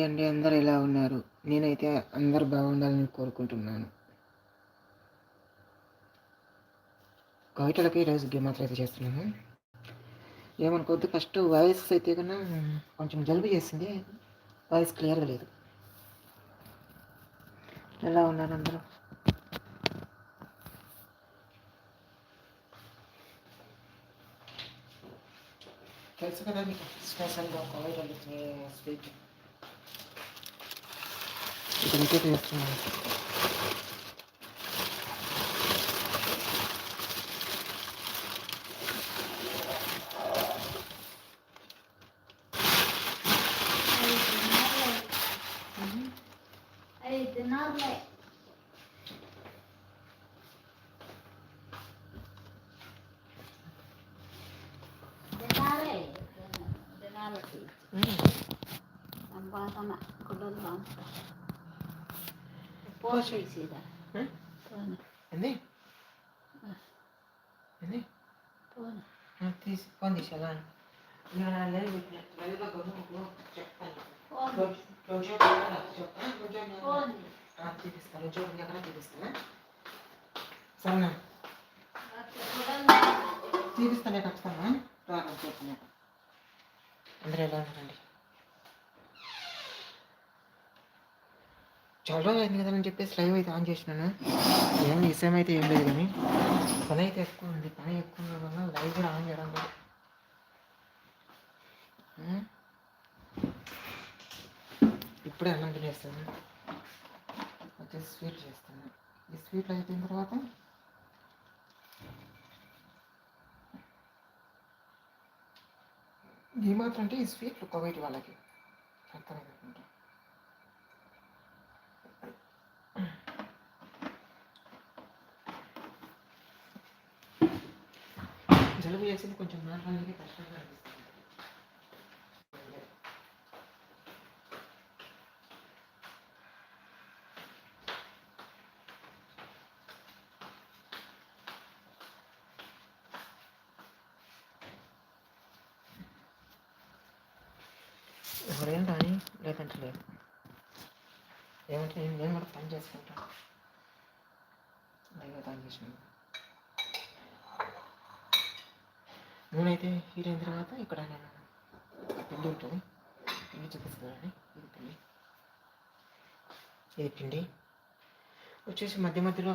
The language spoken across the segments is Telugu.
హాయ్ అండి అందరు ఎలా ఉన్నారు? నేనైతే అందరు బాగుండాలని కోరుకుంటున్నాను. కవితలకి ఈరోజు గేమ్ అయితే చేస్తున్నాను. ఏమనుకోవద్దు ఫస్ట్ వాయిస్ అయితే కన్నా కొంచెం జలుబు చేసింది. వాయిస్ క్లియర్గా లేదు. ఎలా ఉన్నారు అందరూ? తెలుసు కదా మీకు స్పెషల్గా కవితలు స్వీట్. ఇక్కడ ఇంకే చేస్తున్నాను Bata kulon lang. Pono. ఏంది ఏంది. తీసి ఫోన్ Pono. చూపిస్తాను కొంచెం ఎక్కడ చూపిస్తాను సరేనా. చూపిస్తానే ఖచ్చితంగా చెప్తాను అందరూ ఎలా ఉన్నారండి చాలా రోజులు అయింది కదా అని చెప్పేసి లైవ్ అయితే ఆన్ చేసినాను. ఏం విషయం అయితే ఏం లేదు కానీ పని అయితే ఎక్కువ ఉంది. పని ఎక్కువ ఉండడం వల్ల లైవ్ కూడా ఆన్ చేయడం లేదు. ఇప్పుడే అన్నం తినేస్తాను. వచ్చేసి స్వీట్ చేస్తాను. ఈ స్వీట్ అయిపోయిన తర్వాత ఈ మాత్రం అంటే ఈ స్వీట్లు కోవేటి వాళ్ళకి అర్థమైందనుకుంటా జలుబు చేసింది కొంచెం మాట్లాడడానికి కష్టంగా అనిపిస్తుంది ఎవరేం రాని లేదంటే లేదు ఏమంటే నేను కూడా పని చేసుకుంటాను లైవ్గా పని చేసినాను నూనె అయితే హీట్ అయిన తర్వాత ఇక్కడ నేను పిండి ఉంటుంది. పిండి చూపిస్తున్నాను ఇది పిండి ఇది పిండి. వచ్చేసి మధ్య మధ్యలో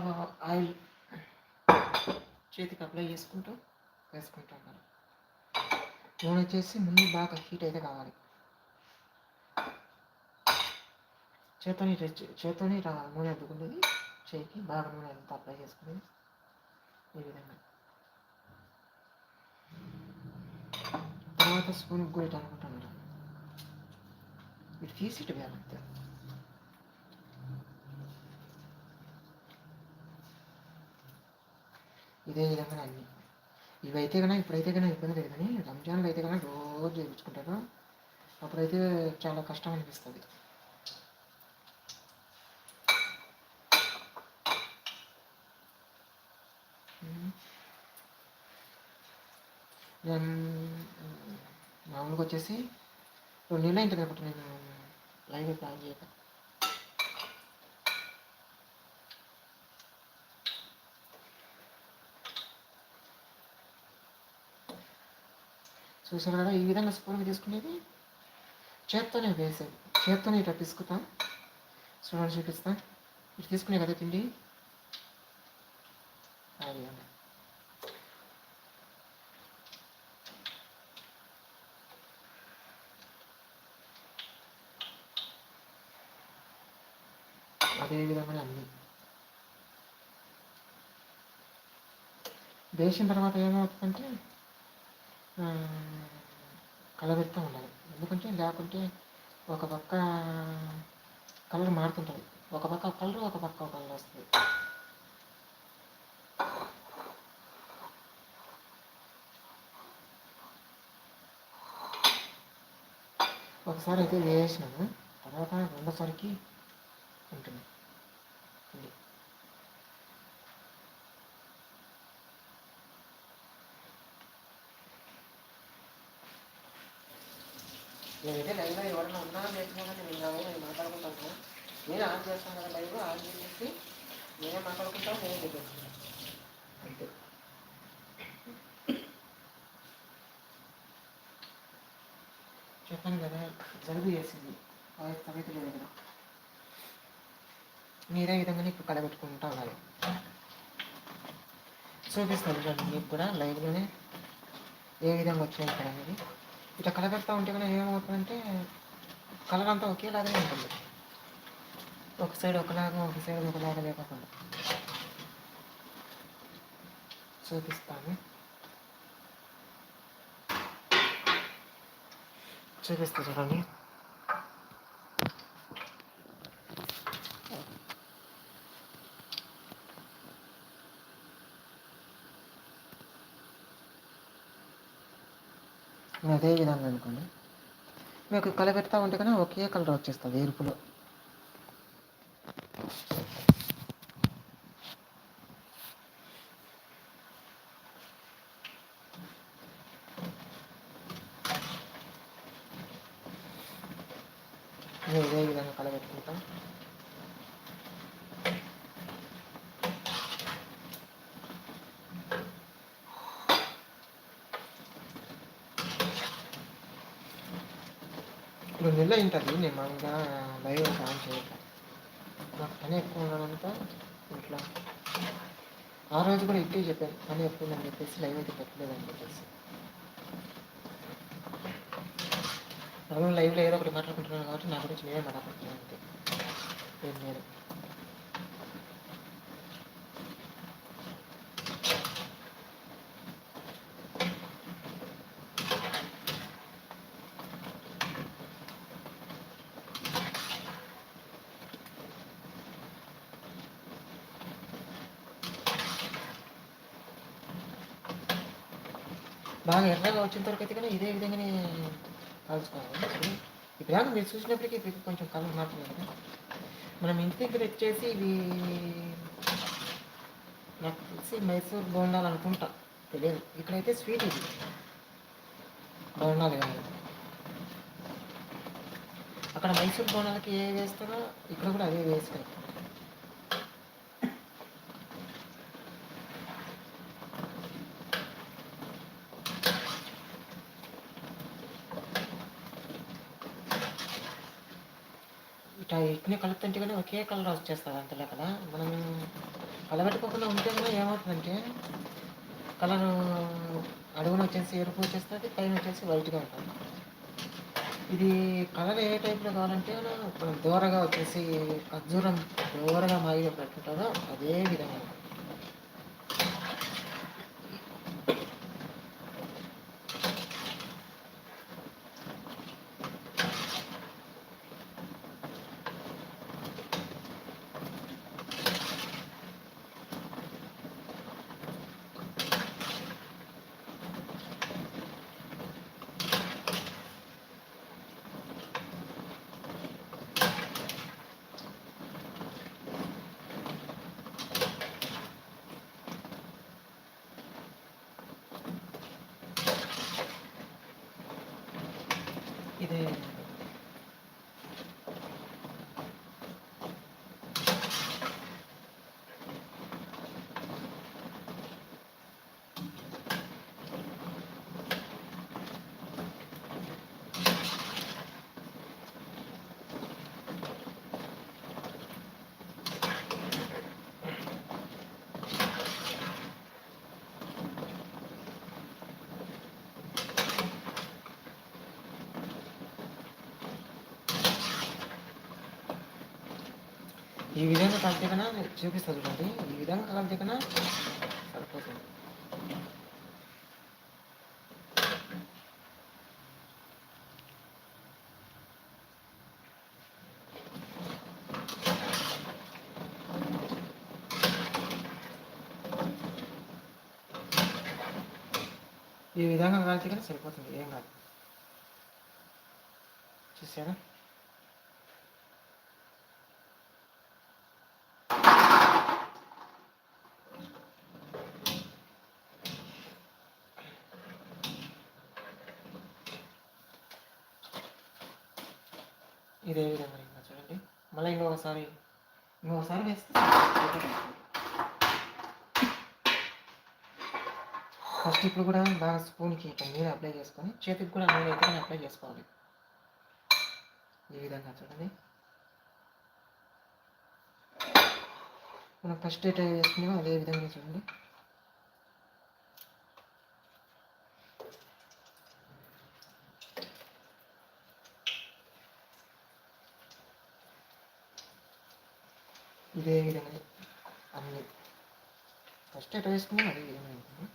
ఆయిల్ చేతికి అప్లై చేసుకుంటూ వేసుకుంటూ మనం నూనె వచ్చేసి ముందు బాగా హీట్ అయితే కావాలి. చేతని చేతని నూనె అద్దుకునేది చేయికి బాగా నూనె అంతా అప్లై చేసుకునేది ఈ విధంగా. తర్వాత స్పూన్ కూడా ఇటు అనుకుంటాను ఇటు తీసి ఇటు ఇదే విధంగా అన్ని ఇవైతే కన్నా ఇప్పుడైతే కన్నా ఇబ్బంది లేదు కానీ రంజాన్లో అయితే కన్నా రోజు చేయించుకుంటారు అప్పుడైతే చాలా కష్టం అనిపిస్తుంది నేను మామూలుగా వచ్చేసి నువ్వు నెలలు అయింటుంది అనుకుంటా నేను లైవ్ ప్లాన్ చేయక. చూసారు కదా ఈ విధంగా స్పూన్ తీసుకునేది చేత్తోనే వేసేది. చేత్తోనే ఇట్లా పిసుకుతాం. చూడండి చూపిస్తా. ఇటు తీసుకునే కదా పిండి అది. విధంగా అదే విధంగా అన్ని వేసిన తర్వాత ఏమవుతుందంటే కలబెడుతూ ఉండాలి. ఎందుకంటే లేకుంటే ఒక పక్క కలర్ మారుతుంటుంది. ఒక పక్క కలర్ ఒక పక్క కలర్ వస్తుంది. ఒకసారి అయితే వేసినాను తర్వాత రెండోసారికి ఉంటుంది. వస్తుంది నేనైతే లైవ్లో ఎవరైనా ఉన్నా నేర్చుకోవాలని నేను కావాలి నేను మాట్లాడుకుంటాను. నేను ఆన్ చేస్తాను కదా లైవ్ ఆన్ చేసేసి నేనే మాట్లాడుకుంటాను నేనే చెప్పేస్తాను. అంతే. చెప్పాను కదా జలుబు చేసింది. వాయిస్ తగ్గట్టు లేదు కదా. మీరే విధంగానే ఇప్పుడు కలబెట్టుకుంటా ఉండాలి చూపిస్తాను చూడండి మీకు కూడా లైవ్లోనే ఏ విధంగా వచ్చినాయి ఇక్కడ అనేది. ఇట్లా కలబెడతా ఉంటే కన్నా ఏమవుతుందంటే కలర్ అంతా ఒకేలాగానే ఉంటుంది. ఒక సైడ్ ఒకలాగా ఒక సైడ్ ఒకలాగా లేకుండా చూపిస్తాను. చూపిస్తాను చూడండి. అదే విధంగా అనుకోండి. మీకు కలబెడతా ఉంటే కన్నా ఒకే కలర్ వచ్చేస్తుంది ఎరుపులో నేను ఇదే విధంగా కలబెట్టుకుంటాం ఇప్పుడు నెల అయింటుంది నేను మామూలుగా లైవ్ ఆన్ చేయట్లేదు నాకు పని ఎక్కువ ఉండడంతో ఇట్లా. ఆ రోజు కూడా ఇట్టే చెప్పాను. పని ఎక్కువని చెప్పేసి లైవ్ అయితే పెట్టలేదని చెప్పేసి. మనం లైవ్లో ఏదో ఒకటి మాట్లాడుకుంటున్నాను కాబట్టి నా గురించి నేనే మాట్లాడుతున్నాను అంతే. ఏం లేదు. బాగా ఎర్రగా వచ్చిన తర్వాత అయితే కానీ ఇదే విధంగానే కాల్చుకోవాలి. ఇప్పుడు ఏమన్నా మీరు చూసినప్పటికీ ఇది కొంచెం కలర్ మారుతుంది కదా మనం ఇంటి దగ్గర వచ్చేసి ఇవి నాకు తెలిసి మైసూర్ బోండాలు అనుకుంటా. తెలియదు. ఇక్కడైతే స్వీట్ ఇది. బోండాలు కానీ అక్కడ మైసూర్ బోండాలకి ఏ వేస్తారో ఇక్కడ కూడా అదే వేస్తారు. అన్నీ కలుపుతుంటే కానీ ఒకే కలర్ వచ్చేస్తుంది అంతలో కదా? మనం కలబెట్టుకోకుండా ఉంటే కూడా ఏమవుతుందంటే కలర్ అడుగున వచ్చేసి ఎరుపు వచ్చేస్తుంది పైన వచ్చేసి వైట్గా ఉంటుంది. ఇది కలర్ ఏ టైప్లో కావాలంటే మనం దూరగా వచ్చేసి ఖర్జూరం దూరగా మాగి పెట్టుకుంటారో అదే విధంగా ఇది ఈ విధంగా కలితే కన్నా చూపిస్తుంది చూడండి ఈ విధంగా కలితే కన్నా సరిపోతుంది ఈ విధంగా కలితే కన్నా సరిపోతుంది ఏం కాదు చూసారా ఇదే విధంగా ఇంకా చూడండి. మళ్ళీ ఇంకొకసారి ఇంకొకసారి వేస్తే ఫస్ట్ ఇప్పుడు కూడా బాగా స్పూన్కి ఇట్లా నీరు అప్లై చేసుకొని చేతికి కూడా నీరు అయితే అప్లై చేసుకోవాలి. ఈ విధంగా చూడండి. మనం ఫస్ట్ ఎట్లా చేసుకున్నామో అదే విధంగా చూడండి. ఇదే విధంగా అన్ని. ఫస్ట్ ఎట్లా వేసుకున్నాం అదే విధంగా ఉంటుంది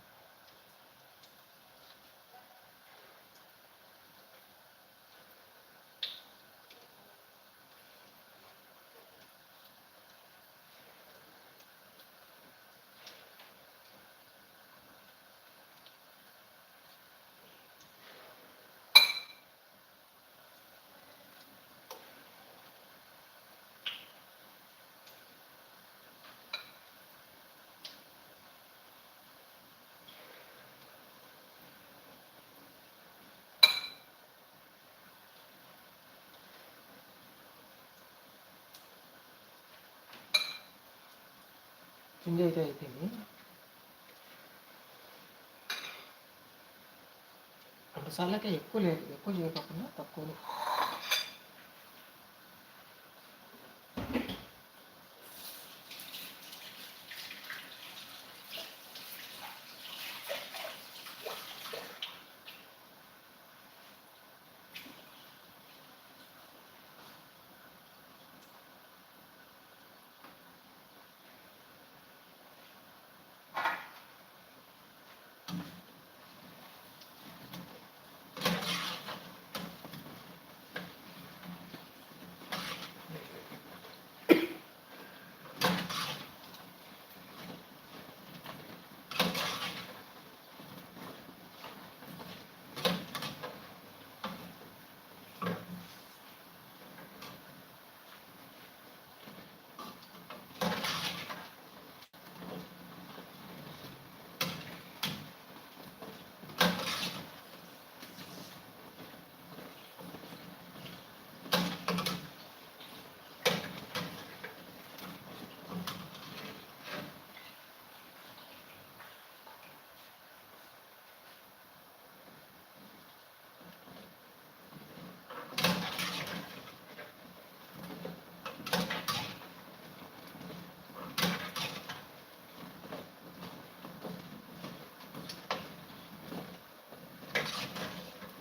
పిండి అయితే అయిపోయింది రెండు సార్లకే ఎక్కువ లేదు. ఎక్కువ చేయకుండా తక్కువ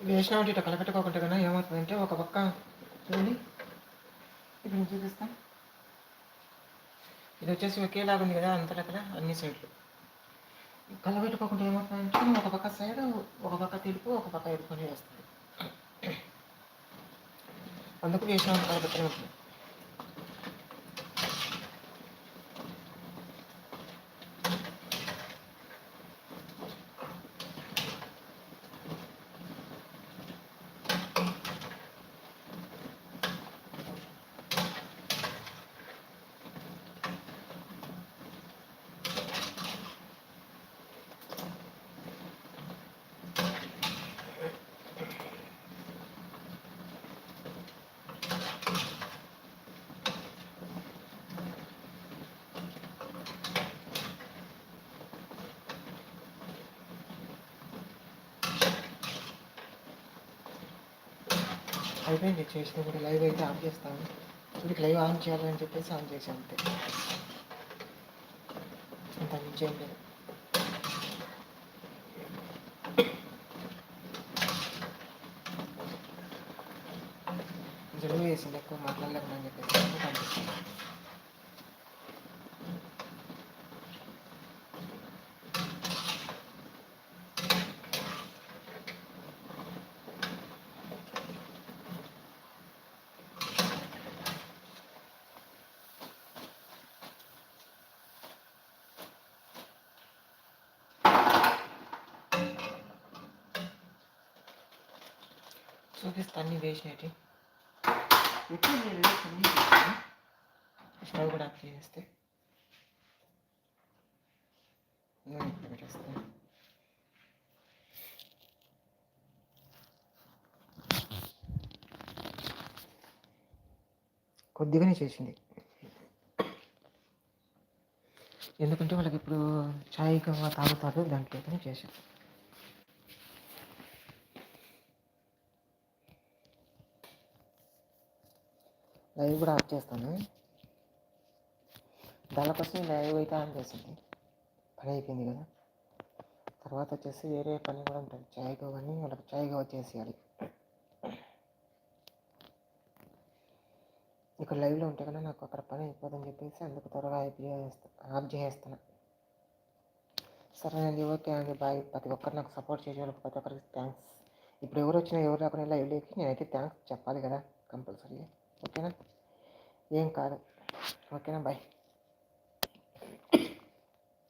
వేసిన ఇట్లా కలపెట్టుకోకుండా కన్నా ఏమవుతుందంటే ఒక పక్క చూడండి ఇప్పుడు నేను చూపిస్తాను ఇది వచ్చేసి ఒకేలాగా ఉంది కదా అంతలా కదా అన్ని సైడ్లు. కలబెట్టుకోకుండా ఏమవుతుందంటే ఒక పక్క సైడ్ ఒక పక్క తెలుపు ఒక పక్క ఎరుపుని వేస్తుంది అందుకు వేసిన కలబెట్టడం అయిపోయింది చేసినప్పుడు లైవ్ అయితే ఆన్ చేస్తాను. మీకు లైవ్ ఆన్ చేయాలని చెప్పేసి ఆన్ చేసి అంతే. అంత నుంచి ఏం లేదు. జలుబు వేసింది ఎక్కువ మాట్లాడలేకుండా అని చెప్పేసి. చూపిస్తా అన్ని వేసినట్టు ఎక్కువ నీళ్ళు వేసి అన్నీ వేసాను. స్టవ్ కూడా ఆఫ్ పెట్టేస్తాను కొద్దిగానే చేసింది. ఎందుకంటే వాళ్ళకి ఇప్పుడు కవ్వ తాగుతారు దాంట్లోనే చేశాను లైవ్ కూడా ఆఫ్ చేస్తాను. దానికోసం లైవ్ అయితే ఆన్ చేసింది. పని అయిపోయింది కదా. తర్వాత వచ్చేసి వేరే పని కూడా ఉంటుంది. చాయ్ కవ్వని వాళ్ళకి చాయ్ కవ్వ చేసేయాలి. ఇక్కడ లైవ్లో ఉంటే కన్నా నాకు అక్కడ పని అయిపోదని చెప్పేసి అందుకు త్వరగా అయిపోయి ఆఫ్ చేసేస్తాను సరేనండి ఓకే అండి బాయ్. ప్రతి ఒక్కరు నాకు సపోర్ట్ చేసే ప్రతి ఒక్కరికి థ్యాంక్స్ ఇప్పుడు ఎవరు వచ్చినా ఎవరు రాకుండా లైవ్లోకి నేనైతే థ్యాంక్స్ చెప్పాలి కదా కంపల్సరీ ఓకేనా? ఏం కాదు. ఓకేనా? బాయ్.